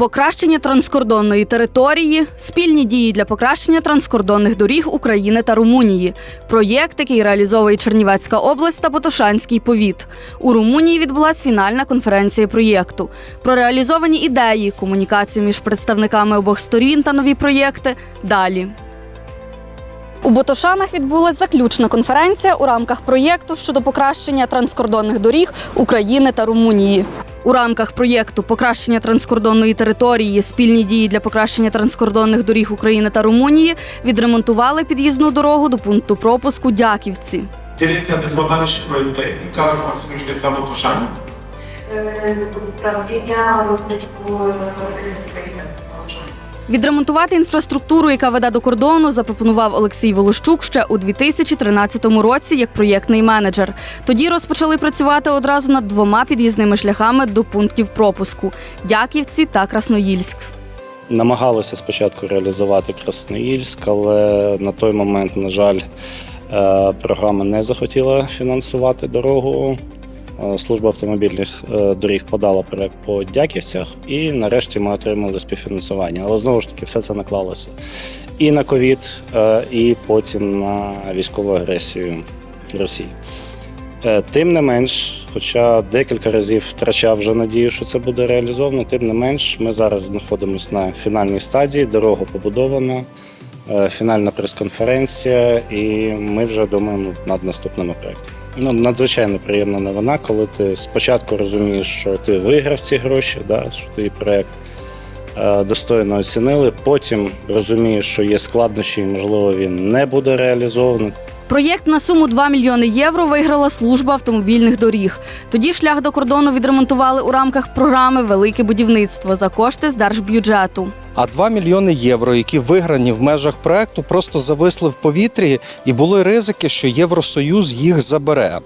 Покращення транскордонної території, спільні дії для покращення транскордонних доріг України та Румунії. Проєкт, який реалізовує Чернівецька область та Потошанський повіт. У Румунії відбулась фінальна конференція проєкту. Про реалізовані ідеї, комунікацію між представниками обох сторін та нові проєкти. Далі. У Ботошанах відбулася заключна конференція у рамках проєкту щодо покращення транскордонних доріг України та Румунії. У рамках проєкту покращення транскордонної території, спільні дії для покращення транскордонних доріг України та Румунії відремонтували під'їзну дорогу до пункту пропуску Дяківці. Дирекція дезбагання проєкту, яка освіжується в управління розвитку України. Відремонтувати інфраструктуру, яка веде до кордону, запропонував Олексій Волощук ще у 2013 році як проєктний менеджер. Тоді розпочали працювати одразу над двома під'їзними шляхами до пунктів пропуску Дяківці та Красноїльськ. Намагалися спочатку реалізувати Красноїльськ, але на той момент, на жаль, е, програма не захотіла фінансувати дорогу. Е, Служба автомобільних е, доріг подала проект по Дяківцях, і нарешті ми отримали співфінансування. Але знову ж таки, все це наклалося і на ковід, е, і потім на військову агресію Росії. Тим не менш, хоча декілька разів втрачав вже надію, що це буде реалізовано, тим не менш, ми зараз знаходимося на фінальній стадії, дорога побудована, фінальна прес-конференція, і ми вже думаємо над наступними проектами. Ну, надзвичайно приємна новина, коли ти спочатку розумієш, що ти виграв ці гроші, да, що твій проект е, достойно оцінили. Потім розумієш, що є складнощі, і можливо він не буде реалізований. Проєкт на суму 2 мільйони євро виграла служба автомобільних доріг. Тоді шлях до кордону відремонтували у рамках програми Велике будівництво за кошти з держбюджету. А 2 мільйони євро, які виграні в межах проекту, просто зависли в повітрі, і були ризики, що Євросоюз їх забере.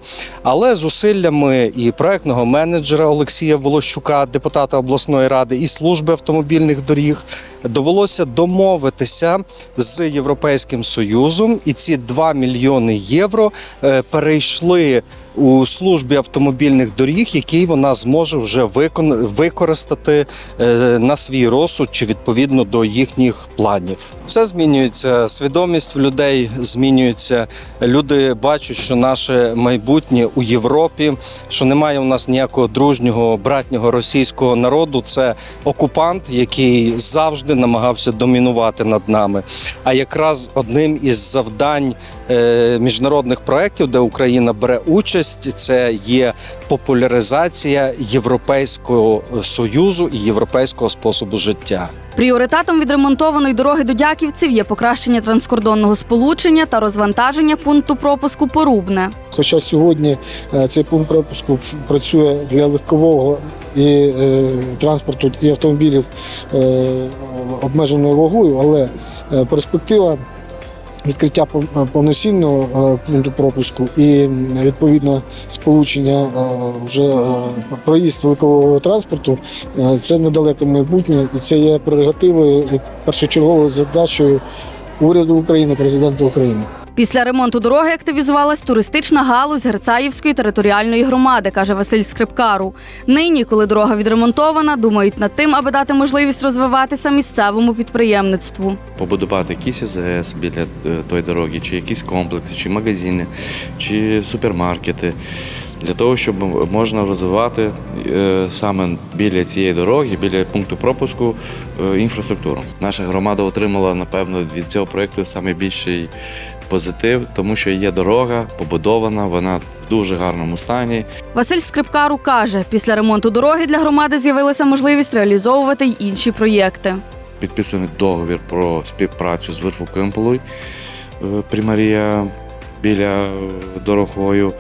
Але зусиллями і проектного менеджера Олексія Волощука, депутата обласної ради, і служби автомобільних доріг довелося домовитися з Європейським Союзом, і ці 2 мільйони євро е, перейшли. У службі автомобільних доріг, який вона зможе вже використати е, на свій розсуд чи відповідно до їхніх планів. Все змінюється, свідомість в людей змінюється. Люди бачать, що наше майбутнє у Європі, що немає у нас ніякого дружнього братнього російського народу. Це окупант, який завжди намагався домінувати над нами. А якраз одним із завдань е, міжнародних проєктів, де Україна бере участь, це є популяризація Європейського союзу і європейського способу життя. Пріоритетом відремонтованої дороги до Дяківців є покращення транскордонного сполучення та розвантаження пункту пропуску Порубне. Хоча сьогодні е, цей пункт пропуску працює для легкового і е, транспорту і автомобілів е, обмеженою вагою, але перспектива відкриття повноцінного е, пункту пропуску і відповідно сполучення е, вже е, проїзд великового транспорту е, це недалеке майбутнє, і це є прерогативою першочерговою задачею уряду України, президента України. Після ремонту дороги активізувалась туристична галузь Герцаївської територіальної громади, каже Василь Скрипкару. Нині, коли дорога відремонтована, думають над тим, аби дати можливість розвиватися місцевому підприємництву. побудувати якісь АЗС біля е, тої дороги, чи якісь комплекси, чи магазини, чи супермаркети. Для того, щоб можна розвивати е, саме біля цієї дороги, біля пункту пропуску е, інфраструктуру. Наша громада отримала, напевно, від цього проєкту найбільший позитив, тому що є дорога побудована, вона в дуже гарному стані. Василь Скрипкару каже, після ремонту дороги для громади з'явилася можливість реалізовувати й інші проєкти. підписаний договір про співпрацю з Верфукимполою Примарія біля дорогою.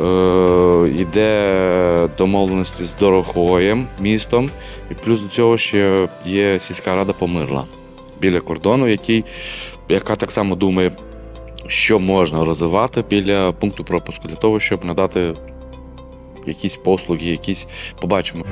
Е, Йде домовленості з дорогоєм, містом, і плюс до цього ще є сільська рада Помирла біля кордону, який, яка так само думає, що можна розвивати біля пункту пропуску для того, щоб надати якісь послуги, якісь побачимо.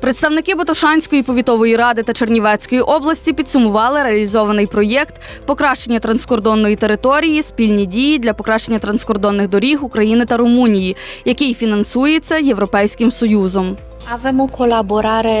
Представники Ботошанської повітової ради та Чернівецької області підсумували реалізований проєкт покращення транскордонної території, спільні дії для покращення транскордонних доріг України та Румунії, який фінансується Європейським Союзом. Avem o colaborare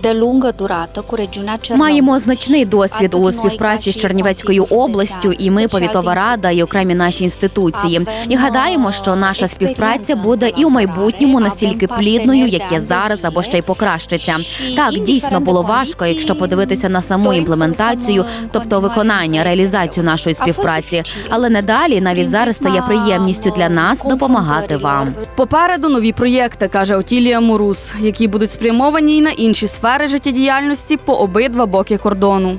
de lungă durată cu regiunea Cernăuți. Маємо значний досвід у співпраці з Чернівецькою областю, і ми, повітова рада, і окремі наші інституції. І гадаємо, що наша співпраця буде і у майбутньому настільки плідною, як є зараз, або ще й покращиться. Так, дійсно було важко, якщо подивитися на саму імплементацію, тобто виконання, реалізацію нашої співпраці. Але не далі, навіть зараз це є приємністю для нас допомагати вам. Попереду нові проєкти, каже Отілія Морус, які будуть спрямовані й на інші сфери життєдіяльності по обидва боки кордону.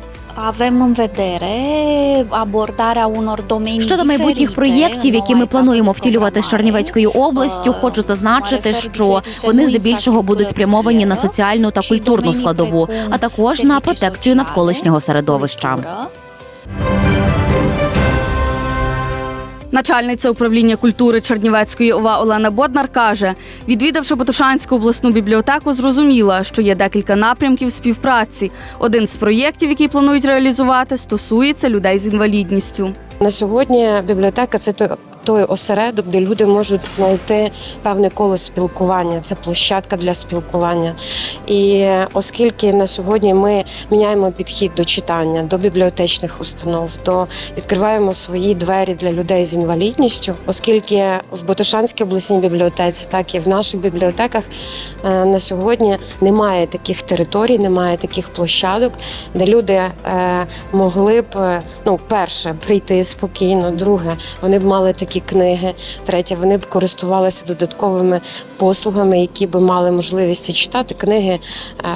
Щодо майбутніх проєктів, які ми плануємо втілювати з. Чернівецькою областю, хочу зазначити, що вони здебільшого будуть спрямовані на соціальну та культурну складову, а також на протекцію навколишнього середовища. Начальниця управління культури Чернівецької ОВА Олена Боднар каже, відвідавши Ботушанську обласну бібліотеку, зрозуміла, що є декілька напрямків співпраці. Один з проєктів, який планують реалізувати, стосується людей з інвалідністю. На сьогодні бібліотека це той, той осередок, де люди можуть знайти певне коло спілкування. Це площадка для спілкування. І оскільки на сьогодні ми міняємо підхід до читання, до бібліотечних установ, до відкриваємо свої двері для людей з інвалідністю, оскільки в Ботошанській обласній бібліотеці, так і в наших бібліотеках е, на сьогодні немає таких територій, немає таких площадок, де люди е, могли б е, ну, перше прийти спокійно, друге, вони б мали такі книги, третє, вони б користувалися додатковими послугами, які б мали можливість читати книги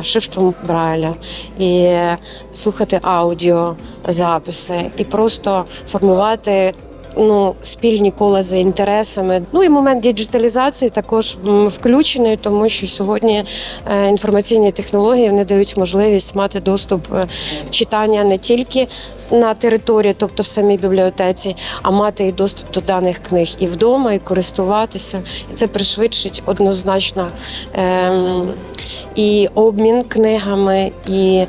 шифтом Брайля і е, слухати аудіо записи, і просто формувати. Ну, спільні кола за інтересами. Ну і момент діджиталізації також включений, тому що сьогодні е, інформаційні технології вони дають можливість мати доступ е, читання не тільки на території, тобто в самій бібліотеці, а мати і доступ до даних книг і вдома, і користуватися. Це пришвидшить однозначно ем, і обмін книгами, і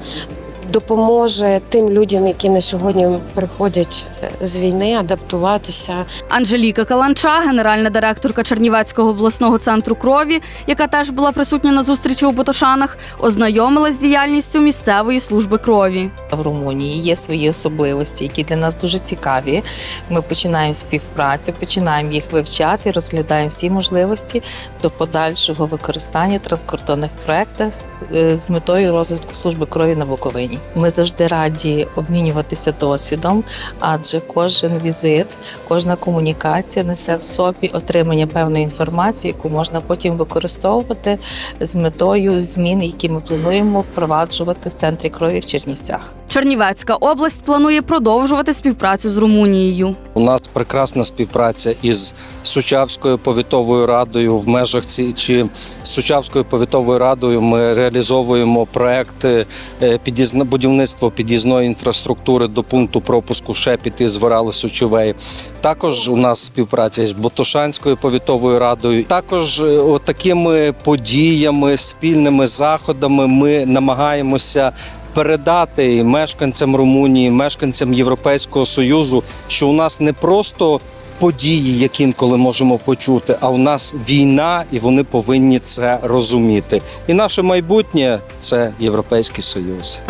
допоможе тим людям, які на сьогодні приходять з війни, адаптуватися Анжеліка Каланча, генеральна директорка Чернівецького обласного центру крові, яка теж була присутня на зустрічі у Ботошанах, ознайомилась з діяльністю місцевої служби крові. в Румунії є свої особливості, які для нас дуже цікаві. Ми починаємо співпрацю, починаємо їх вивчати, розглядаємо всі можливості до подальшого використання транскордонних проєктах е, з метою розвитку служби крові на Буковині. Ми завжди раді обмінюватися досвідом, адже кожен візит, кожна комунікація несе в собі отримання певної інформації, яку можна потім використовувати з метою змін, які ми плануємо впроваджувати в центрі крові в Чернівцях. Чернівецька область планує продовжувати співпрацю з Румунією. У нас прекрасна співпраця із Сучавською повітовою радою в межах ці чи з Сучавською повітовою радою. Ми реалізовуємо проекти е, будівництво під'їзної інфраструктури до пункту пропуску Шепіт із Ворали Сучовей. Також у нас співпраця з Ботошанською повітовою радою. Також е, такими подіями, спільними заходами ми намагаємося передати мешканцям Румунії, мешканцям Європейського Союзу, що у нас не просто події, які інколи можемо почути, а у нас війна, і вони повинні це розуміти. І наше майбутнє це Європейський Союз.